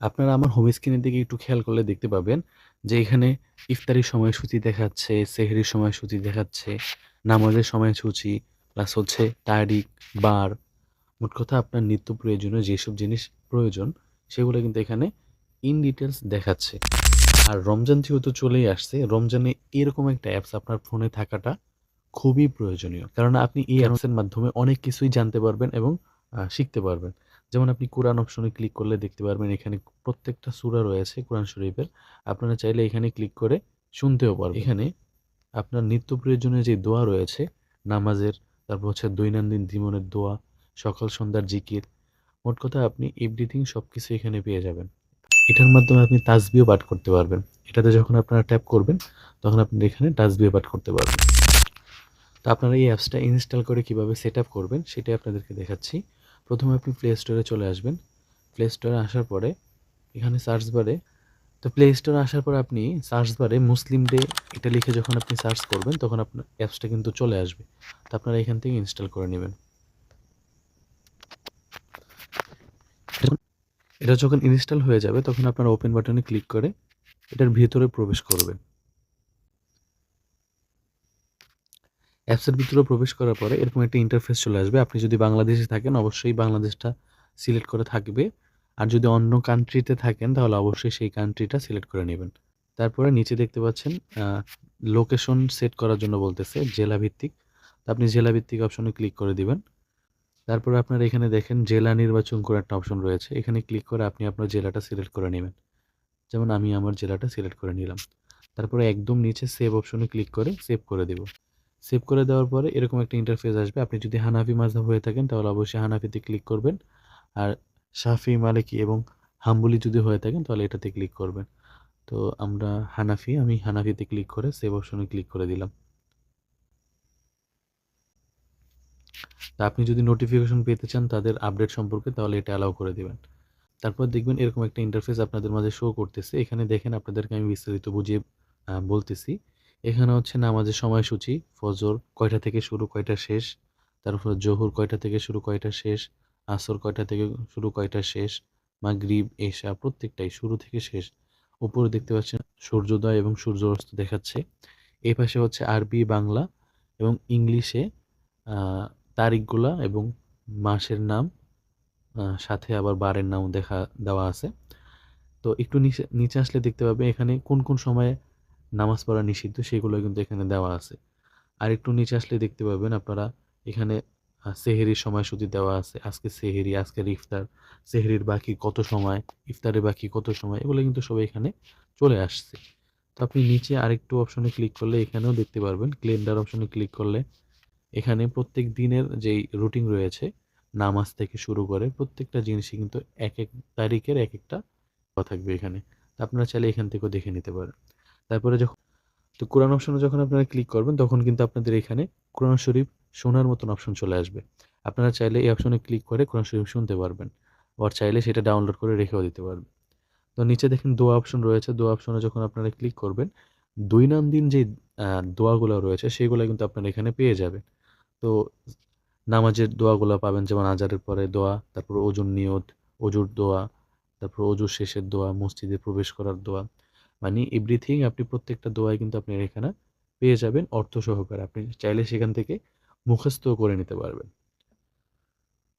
আপনারা আমার হোম স্ক্রিনের দিকে একটু খেয়াল করলে দেখতে পাবেন যে এখানে ইফতারির সময়সূচি দেখাচ্ছে, সেহরির সময়সূচি দেখাচ্ছে, নামাজের সময়সূচি, প্লাস হচ্ছে তারিখ, বার। মোট কথা আপনার নিত্য প্রয়োজনীয় যেসব জিনিস প্রয়োজন সেগুলো কিন্তু এখানে ইন ডিটেলস দেখাচ্ছে। আর রমজান যেহেতু চলেই আসছে, রমজানে এরকম একটা অ্যাপস আপনার ফোনে থাকাটা খুবই প্রয়োজনীয়। কারণ আপনি এই অ্যাপসের মাধ্যমে অনেক কিছুই জানতে পারবেন এবং শিখতে পারবেন। যেমন আপনি কোরআন অপশনে ক্লিক করলে দেখতে পারবেন এখানে প্রত্যেকটা সূরা রয়েছে কোরআন শরীফের। আপনারা চাইলে এখানে ক্লিক করে শুনতেও পারবেন। এখানে আপনার নিত্য প্রয়োজনীয় যে দোয়া রয়েছে নামাজের, তারপর হচ্ছে দৈনন্দিন জীবনের দোয়া, সকাল সন্ধ্যার জিকির। মোট কথা আপনি এভরিথিং সব কিছু এখানে পেয়ে যাবেন। এটার মাধ্যমে আপনি তাসবিহ পাঠ করতে পারবেন। এটাতে যখন আপনারা ট্যাপ করবেন তখন আপনি এখানে তাসবিহ পাঠ করতে পারবেন। তো আপনারা এই অ্যাপসটা ইনস্টল করে কীভাবে সেটআপ করবেন সেটাই আপনাদেরকে দেখাচ্ছি। প্রথমে আপনি প্লে স্টোরে চলে আসবেন। প্লে স্টোরে আসার পরে এখানে সার্চ বারে তো প্লে স্টোরে আসার পরে আপনি সার্চ বারে মুসলিম ডে এটা লিখে যখন আপনি সার্চ করবেন, তখন আপনার অ্যাপসটা কিন্তু চলে আসবে। তো আপনারা এখান থেকে ইনস্টল করে নেবেন এটা যখন ইনস্টল হয়ে যাবে, তখন আপনারা ওপেন বাটনে ক্লিক করে এটার ভিতরে প্রবেশ করবেন। অ্যাপসের ভিতরে প্রবেশ করার পরে এরকম একটা ইন্টারফেস চলে আসবে। আপনি যদি বাংলাদেশে থাকেন, অবশ্যই বাংলাদেশটা সিলেক্ট করে থাকবে। আর যদি অন্য কান্ট্রিতে থাকেন, তাহলে অবশ্যই সেই কান্ট্রিটা সিলেক্ট করে নেবেন তারপরে নিচে দেখতে পাচ্ছেন লোকেশন সেট করার জন্য বলতেছে জেলা ভিত্তিক। তো আপনি জেলা ভিত্তিক অপশনে ক্লিক করে দিবেন। তারপরে আপনার এখানে দেখেন, জেলা নির্বাচন করে একটা অপশন রয়েছে। এখানে ক্লিক করে আপনি আপনার জেলাটা সিলেক্ট করে নেবেন যেমন আমি আমার জেলাটা সিলেক্ট করে নিলাম। তারপরে একদম নিচে সেভ অপশনে ক্লিক করে সেভ করে দিব। সেভ করে দেওয়ার পরে এরকম একটা ইন্টারফেস আসবে। আপনি যদি হানাফি মাযহাব হয়ে থাকেন তাহলে অবশ্যই হানাফিতে ক্লিক করবেন। আর শাফি, মালিকি এবং হাম্বলি যদি হয়ে থাকেন তাহলে এটাতে ক্লিক করবেন। তো আমরা হানাফি, আমি হানাফিতে ক্লিক করে সেভ অপশনে ক্লিক করে দিলাম। তা আপনি যদি নোটিফিকেশন পেতে চান তাদের আপডেট সম্পর্কে তাহলে এটা অ্যালাউ করে দিবেন। তারপর দেখবেন এরকম একটা ইন্টারফেস আপনাদের মাঝে শো করতেছে। এখানে দেখেন আপনাদেরকে আমি বিস্তারিত বুঝিয়ে বলতেছি। এখানে হচ্ছে নামাজের সময়সূচি, ফজর কয়টা থেকে শুরু কয়টা শেষ, তারপর জহুর কয়টা থেকে শুরু কয়টা শেষ, আসর কয়টা থেকে শুরু কয়টা শেষ, মাগরিব, এশা প্রত্যেকটাই শুরু থেকে শেষ। উপরে দেখতে পাচ্ছেন সূর্যোদয় এবং সূর্য অস্ত দেখাচ্ছে। এই পাশে হচ্ছে আরবি, বাংলা এবং ইংলিশে তারিখগুলা এবং মাসের নাম সাথে আবার বারের নাম দেখা দেওয়া আছে। তো একটু নিচে নিচে আসলে দেখতে পাবে এখানে কোন, কোন সময়ে নামাজ পড়া নিষিদ্ধ সেগুলো কিন্তু এখানে দেওয়া আছে। আর একটু নিচে আসলে দেখতে পাবেন আপনারা এখানে সেহেরির সময়সূচি দেওয়া আছে। আজকে সেহেরি আজকের ইফতার, সেহেরির বাকি কত সময়, ইফতারের বাকি কত সময় এগুলো কিন্তু সবাই এখানে চলে আসছে। তো আপনি নিচে আরেকটু অপশনে ক্লিক করলে এখানেও দেখতে পারবেন। ক্যালেন্ডার অপশনে ক্লিক করলে এখানে প্রত্যেক দিনের যেই রুটিন রয়েছে নামাজ থেকে শুরু করে প্রত্যেকটা জিনিসই কিন্তু এক এক তারিখের একেকটা দেওয়া থাকবে এখানে। আপনারা চাইলে এখান থেকেও দেখে নিতে পারেন। তারপরে যখন তো কোরআন অপশনে যখন আপনারা ক্লিক করবেন তখন কিন্তু আপনাদের এখানে কোরআন শরীফ শোনার মতন অপশন চলে আসবে। আপনারা চাইলে এই অপশনে ক্লিক করে কোরআন শরীফ শুনতে পারবেন। আবার চাইলে সেটা ডাউনলোড করে রেখেও দিতে পারবেন। তো নিচে দেখেন দোয়া অপশন রয়েছে। দোয়া অপশনে যখন আপনারা ক্লিক করবেন দৈনন্দিন আ দোয়াগুলা রয়েছে সেগুলো কিন্তু আপনারা এখানে পেয়ে যাবেন। তো নামাজের দোয়াগুলা পাবেন যেমন আজারের পরে দোয়া, তারপর ওজুর নিয়ত, অজুর দোয়া, তারপর অজুর শেষের দোয়া, মসজিদে প্রবেশ করার দোয়া। মানে এভরিথিং আপনি প্রত্যেকটা দোয়াই কিন্তু আপনি এখানে পেয়ে যাবেন অর্থ সহকারে। আপনি চাইলে সেখান থেকে মুখস্থ করে নিতে পারবেন।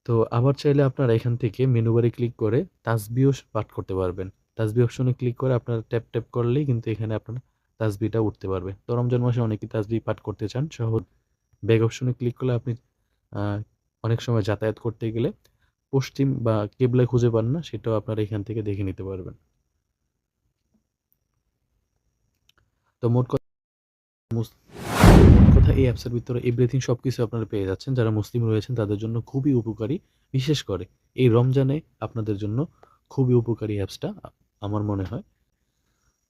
তো আবার চাইলে আপনারা এখান থেকে মেনু বারে ক্লিক করে তাসবিহ পাঠ করতে পারবেন। তাসবিহ অপশনে ক্লিক করে আপনারা ট্যাপ, ট্যাপ করলেই কিন্তু এখানে আপনার তাসবিহটা উঠতে পারবে। তো রমজান মাসে অনেকেই তাসবিহ পাঠ করতে চান সহজ ব্যাক অপশনে ক্লিক করলে আপনি অনেক সময় যাতায়াত করতে গেলে পশ্চিম বা কেবলা খুঁজে পান না সেটাও আপনারা এখান থেকে দেখে নিতে পারবেন। তো মোট কথা কথা এই অ্যাপসের ভিতরে এভরিথিং সবকিছু আপনারা পেয়ে যাচ্ছেন। যারা মুসলিম রয়েছেন, তাদের জন্য খুবই উপকারী। বিশেষ করে এই রমজানে আপনাদের জন্য খুবই উপকারী অ্যাপসটা আমার মনে হয়।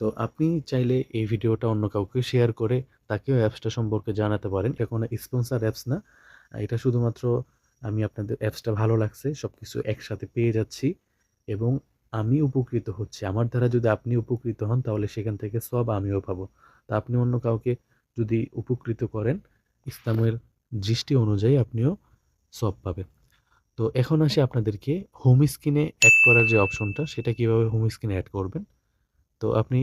তো আপনি চাইলে এই ভিডিওটা অন্য কাউকে শেয়ার করে তাকেও অ্যাপসটা সম্পর্কে জানাতে পারেন। এটা কোনো স্পন্সর অ্যাপস না। এটা শুধুমাত্র আমি আপনাদের অ্যাপসটা ভালো লাগছে। সবকিছু একসাথে পেয়ে যাচ্ছি এবং আমি উপকৃত হচ্ছি। আমার দ্বারা যদি আপনি উপকৃত হন, তাহলে সেখান থেকে সব আমিও পাবো। তা আপনি অন্য কাউকে যদি উপকৃত করেন, ইসলামের দৃষ্টি অনুযায়ী আপনিও সব পাবেন। তো এখন আসি আপনাদেরকে হোম স্ক্রিনে অ্যাড করার যে অপশনটা সেটা কীভাবে হোম স্ক্রিনে অ্যাড করবেন তো আপনি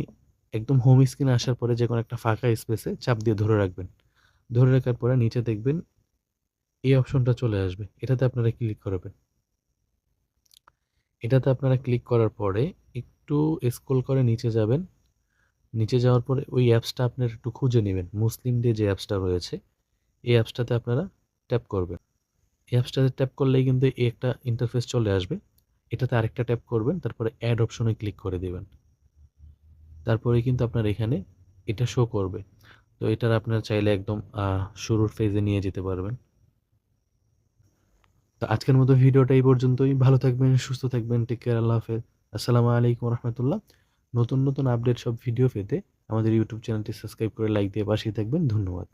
একদম হোম স্ক্রিনে আসার পরে যে কোনো একটা ফাঁকা স্পেসে চাপ দিয়ে ধরে রাখবেন ধরে রাখার পরে নিচে দেখবেন এই অপশনটা চলে আসবে এটাতে আপনারা ক্লিক করবেন এটাতে আপনারা ক্লিক করার পরে একটু স্ক্রল করে নিচে যাবেন। নিচে যাওয়ার পরে ওই অ্যাপসটা আপনার একটু খুঁজে নেবেন। মুসলিম ডে যে অ্যাপসটা রয়েছে, এই অ্যাপসটাতে আপনারা ট্যাপ করবেন। এই অ্যাপসটাতে ট্যাপ করলেই কিন্তু এই একটা ইন্টারফেস চলে আসবে। এটাতে আরেকটা ট্যাপ করবেন, তারপরে অ্যাড অপশনে ক্লিক করে দেবেন। তারপরে কিন্তু আপনার এখানে এটা শো করবে। তো এটার আপনার চাইলে একদম শুরুর ফেজে নিয়ে যেতে পারবেন। তো আজকের মতো ভিডিওটা এই পর্যন্তই। ভালো থাকবেন, সুস্থ থাকবেন টেক কেয়ার আল্লাহ হাফেজ। আসসালামু আলাইকুম রহমতুল্লাহ নতুন নতুন আপডেট সব ভিডিও পেতে আমাদের ইউটিউব চ্যানেলটি সাবস্ক্রাইব করে লাইক দিয়ে পাশেই থাকবেন। ধন্যবাদ।